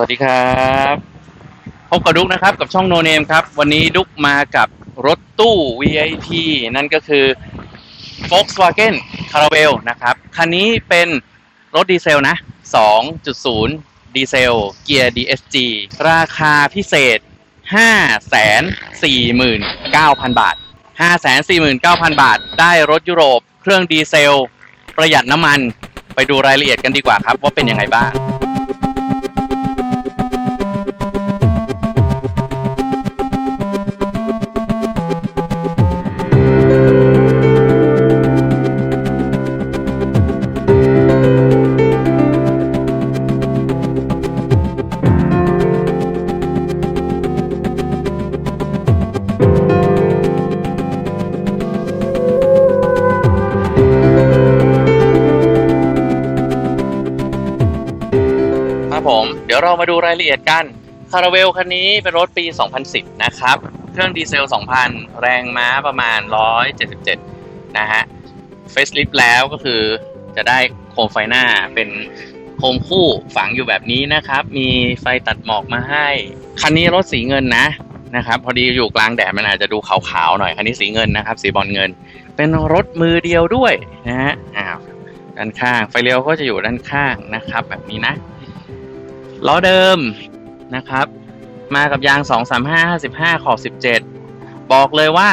สวัสดีครับพบกับดุ๊กนะครับกับช่องโนเนมครับ วันนี้ดุ๊กมากับรถตู้ VIP นั่นก็คือ Volkswagen Caravelle นะครับ คันนี้เป็นรถดีเซลนะ 2.0 ดีเซล เกียร์ DSG ราคาพิเศษ 549,000 บาท 549,000 บาท ได้รถยุโรป เครื่องดีเซล ประหยัดน้ำมัน ไปดูรายละเอียดกันดีกว่าครับว่าเป็นยังไงบ้าง เรามาดูรายละเอียดกันคาราเวลคันนี้เป็นรถปี 2010 นะครับ เครื่องดีเซล 2,000 แรงม้าประมาณ 177 นะฮะเฟสลิฟแล้วก็คือจะได้โคมไฟหน้าเป็นโคมคู่ฝังอยู่แบบนี้นะครับ มีไฟตัดหมอกมาให้ คันนี้รถสีเงินนะนะครับ พอดีอยู่กลางแดดมันอาจจะดูขาวๆหน่อย คันนี้สีเงินนะครับ สีบอลเงิน เป็นรถมือเดียวด้วยนะฮะอ้าวด้านข้างไฟเลี้ยวก็จะอยู่ด้านข้างนะครับ แบบนี้นะ ล้อเดิมนะครับ มากับยาง 235 55 ขอบ 17 บอกเลยว่า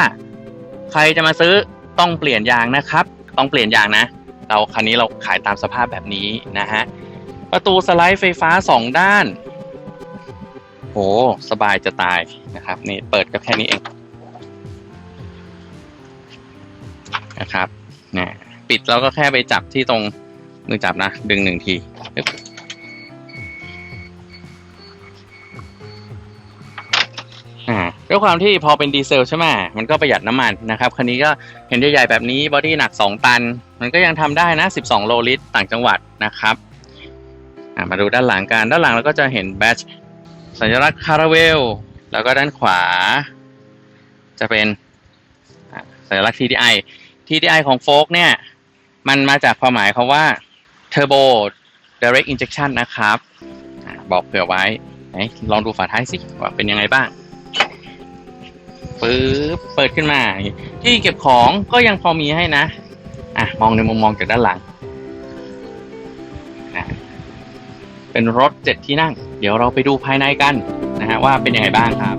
ใครจะมาซื้อต้องเปลี่ยนยางนะครับ ต้องเปลี่ยนยางนะ เราคันนี้เราขายตามสภาพแบบนี้นะฮะ ประตูสไลด์ไฟฟ้า 2 ด้าน โห สบายจะตายนะครับ นี่เปิดก็แค่นี้เองนะครับนี่ปิดแล้วก็แค่ไปจับที่ตรงมือจับนะ ดึงหนึ่งที ด้วยความที่พอเป็นดีเซลใช่ไหมมันก็ประหยัดน้ำมันนะครับคันนี้ก็เห็นใหญ่ๆแบบนี้บอดี้หนัก 2 ตัน มันก็ยังทำได้นะ 12 โลลิตรต่างจังหวัดนะครับมาดูด้านหลังกันด้านหลังเราก็จะเห็นแบตชสัญลักษณ์คาราเวลแล้วก็ด้านขวา จะเป็นสัญลักษณ์ TDI TDI ของโฟกเนี่ย มันมาจากความหมายคาว่า Turbo Direct Injection นะครับ บอกเผื่อไว้ ลองดูฝาท้ายสิ ว่าเป็นยังไงบ้าง ปึ๊บเปิดขึ้นมา ที่เก็บของก็ยังพอมีให้นะ อะ มองในมุมมองจากด้านหลัง เป็นรถเจ็ดที่นั่ง เดี๋ยวเราไปดูภายในกันนะฮะว่าเป็นยังไงบ้างครับ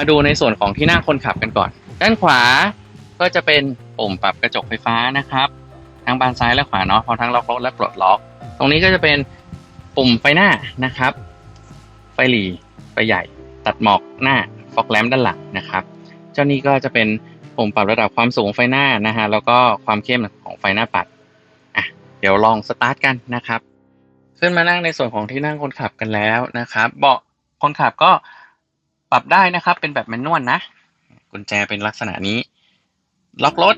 มาดูในส่วนของที่นั่งคนขับกันก่อน ด้านขวาก็จะเป็นปุ่มปรับกระจกไฟฟ้านะครับ ทั้งบานซ้ายและขวาเนาะพร้อมทั้งล็อกรถและปลดล็อก ตรงนี้ก็จะเป็นปุ่มไฟหน้านะครับ ไฟหลีไฟใหญ่ ตัดหมอกหน้าฟอกแลมด้านหลังนะครับ เจ้านี้ก็จะเป็นปุ่มปรับระดับความสูงไฟหน้านะฮะแล้วก็ความเข้มของไฟหน้าปัดอะเดี๋ยวลองสตาร์ทกันนะครับ ขึ้นมานั่งในส่วนของที่นั่งคนขับกันแล้วนะครับ เบาะคนขับก็ ปรับได้นะครับ เป็นแบบแมนนวลนะ กุญแจเป็นลักษณะนี้ ล็อกรถ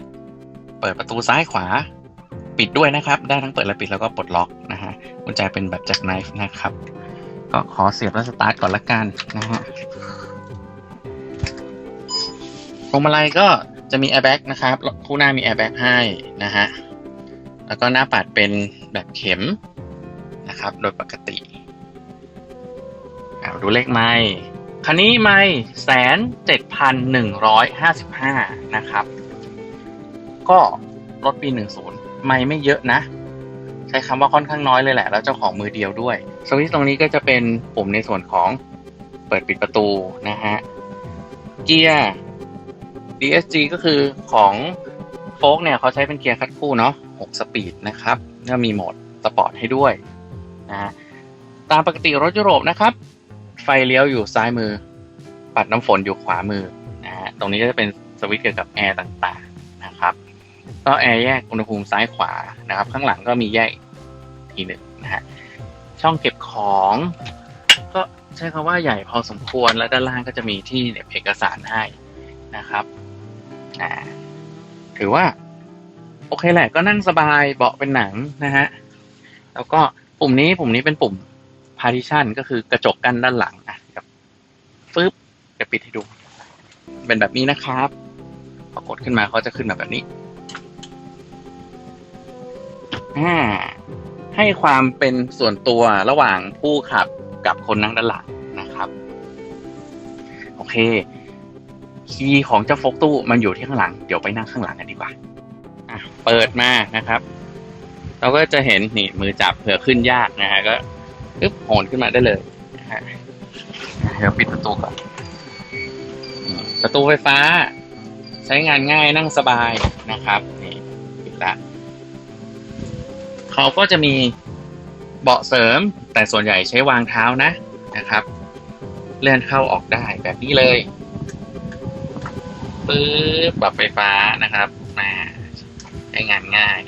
เปิดประตูซ้ายขวา ปิดด้วยนะครับ ได้ทั้งเปิดและปิดแล้วก็ปลดล็อกนะฮะ กุญแจเป็นแบบแจ็คไนฟ์นะครับ ก็ขอเสียบและสตาร์ทก่อนละกันนะฮะพวงมาลัยก็จะมีแอร์แบ็กนะครับ คู่หน้ามีแอร์แบ็กให้นะฮะ แล้วก็หน้าปัดเป็นแบบเข็มนะครับ โดยปกติดูเลขไม้ คันนี้ไม่แสนเจ็ดพันหนึ่งร้อยห้าสิบห้านะครับ ก็รถปีหนึ่งศูนย์ไม่ไม่เยอะนะ ใช้คำว่าค่อนข้างน้อยเลยแหละ แล้วเจ้าของมือเดียวด้วยสวิตช์ตรงนี้ก็จะเป็นปุ่มในส่วนของเปิดปิดประตูนะฮะ เกียร์ DSG ก็คือของโฟกเนี่ยเขาใช้เป็นเกียร์คัดคู่เนาะ6สปีดนะครับแล้วมีโหมดสปอร์ตให้ด้วยนะฮะตามปกติรถยุโรปนะครับ ไฟเลี้ยวอยู่ซ้ายมือ ปัดน้ำฝนอยู่ขวามือนะฮะตรงนี้ก็จะเป็นสวิตช์เกี่ยวกับแอร์ต่างๆนะครับก็แอร์แยกอุณหภูมิซ้ายขวานะครับ ข้างหลังก็มีแยกอีกทีหนึ่งนะฮะช่องเก็บของ ก็ใช้คำว่าใหญ่พอสมควรแล้วด้านล่างก็จะมีที่เหน็บเอกสารให้นะครับอ่าถือว่า โอเคแหละก็นั่งสบายเบาะเป็นหนังนะฮะแล้วก็ปุ่มนี้ปุ่มนี้เป็นปุ่ม partition ก็คือกระจกกั้นด้านหลังอะกับฟึบจะปิดให้ดู เป็นแบบนี้นะครับพอกดขึ้นมาเขาจะขึ้นมาแบบนี้าให้ความเป็นส่วนตัวระหว่างผู้ขับกับคนนั่งด้านหลังนะครับ โอเค คีย์ของเจ้าฟกตู้มันอยู่ที่ข้างหลัง เดี๋ยวไปนั่งข้างหลังกันดีกว่าอะเปิดมานะครับ เราก็จะเห็นนี่มือจับเผื่อขึ้นยากนะฮะก็ ปึ๊บโหนขึ้นมาได้เลยนะฮะเดี๋ยวปิดประตูก่อนอืมประตูไฟฟ้า ใช้งานง่ายนั่งสบายนะครับนี่ปิดละเขาก็จะมีเบาะเสริม แต่ส่วนใหญ่ใช้วางเท้านะนะครับ เลื่อนเข้าออกได้แบบนี้เลยปึ๊บปรับไฟฟ้านะครับมาใช้งานง่าย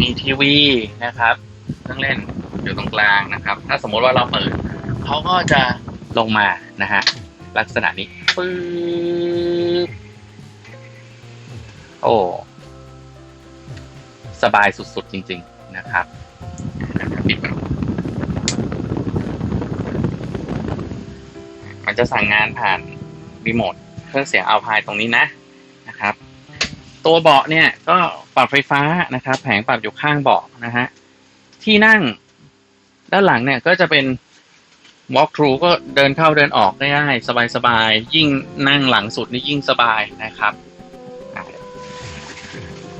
มีทีวีนะครับ เครื่องเล่น อยู่ตรงกลางนะครับ ถ้าสมมติว่าเราเปิดเขาก็จะลงมานะฮะลักษณะนี้ปึ๊บโอ้สบายสุดๆจริง ๆนะครับปิดมันมันจะสั่งงานผ่านรีโมทเครื่องเสียงเอาพายตรงนี้นะนะครับ ตัวเบาะเนี่ยก็ปรับไฟฟ้านะครับ แผงปรับอยู่ข้างเบาะนะฮะที่นั่ง ด้านหลังเนี่ยก็จะเป็น walk through ก็เดินเข้าเดินออกได้ง่ายสบายๆ ยิ่งนั่งหลังสุดนี่ยิ่งสบายนะครับ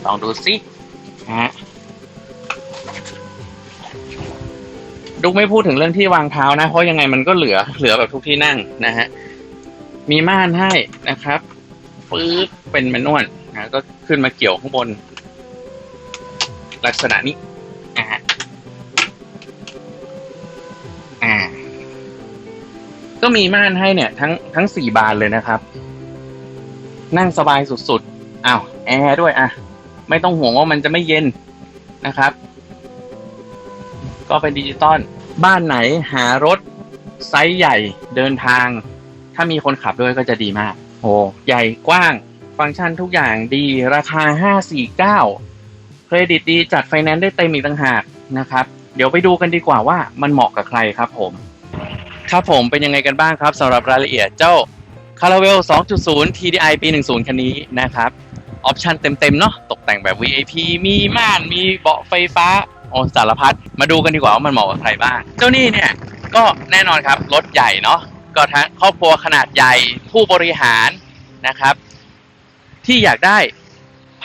ลองดูสินะฮะดุกไม่พูดถึงเรื่องที่วางเท้านะ เพราะยังไงมันก็เหลือเหลือแบบทุกที่นั่งนะฮะ มีม่านให้นะครับปึ๊บเป็นแมนนวลนะก็ขึ้นมาเกี่ยวข้างบน ลักษณะนี้ ก็มีม่านให้เนี่ยทั้งทั้งสี่บานเลยนะครับ นั่งสบายสุดๆอ้าวแอร์ด้วยอะ ไม่ต้องห่วงว่ามันจะไม่เย็นนะครับ ก็เป็นดิจิตอลบ้านไหนหารถไซส์ใหญ่เดินทาง ถ้ามีคนขับด้วยก็จะดีมากโหใหญ่กว้าง ฟังก์ชันทุกอย่างดีราคา 549 เครดิตดีจัดไฟแนนซ์ได้เต็มอีกต่างหากนะครับ เดี๋ยวไปดูกันดีกว่าว่ามันเหมาะกับใครครับผม ครับผมเป็นยังไงกันบ้างครับสำหรับรายละเอียดเจ้า c a r a v e l 2.0 TDI ปี 10 คันนี้นะครับ ออปชันเต็มๆ เนาะตกแต่งแบบ VIP มีม่านมีเบาะไฟฟ้าโอสารพัดมาดูกันดีกว่าว่ามันเหมาะกับใครบ้าง เจ้านี่เนี่ย ก็แน่นอนครับ รถใหญ่เนาะก็ทั้งครอบครัวขนาดใหญ่ผู้บริหารนะครับ ที่อยากได้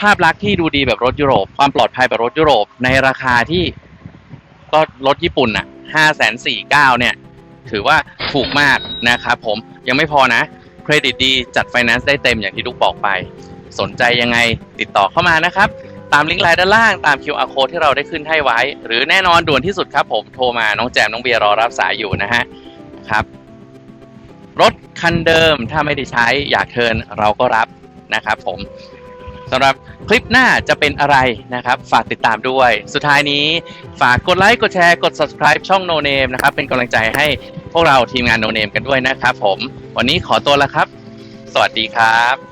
ภาพลักษณ์ที่ดูดีแบบรถยุโรป ความปลอดภัยแบบรถยุโรปในราคาที่ก็รถญี่ปุ่นอะห้าแสนสี่เก้าเนี่ย ถือว่าถูกมากนะครับผมยังไม่พอนะเครดิตดีจัดไฟแนนซ์ได้เต็มอย่างที่ลูกบอกไป สนใจยังไงติดต่อเข้ามานะครับ ตามลิงก์ไลน์ด้านล่างตาม QR code ที่เราได้ขึ้นให้ไว้ หรือแน่นอนด่วนที่สุดครับผมโทรมาน้องแจมน้องเบียร์รอรับสายอยู่นะฮะครับ รถคันเดิมถ้าไม่ได้ใช้อยากเทินเราก็รับนะครับผมสำหรับคลิปหน้าจะเป็นอะไรนะครับ ฝากติดตามด้วย สุดท้ายนี้ฝากกดไลค์กดแชร์กด subscribe ช่อง No Name นะครับ เป็นกำลังใจให้ พวกเราทีมงานโนเนมกันด้วยนะครับผม วันนี้ขอตัวแล้วครับ สวัสดีครับ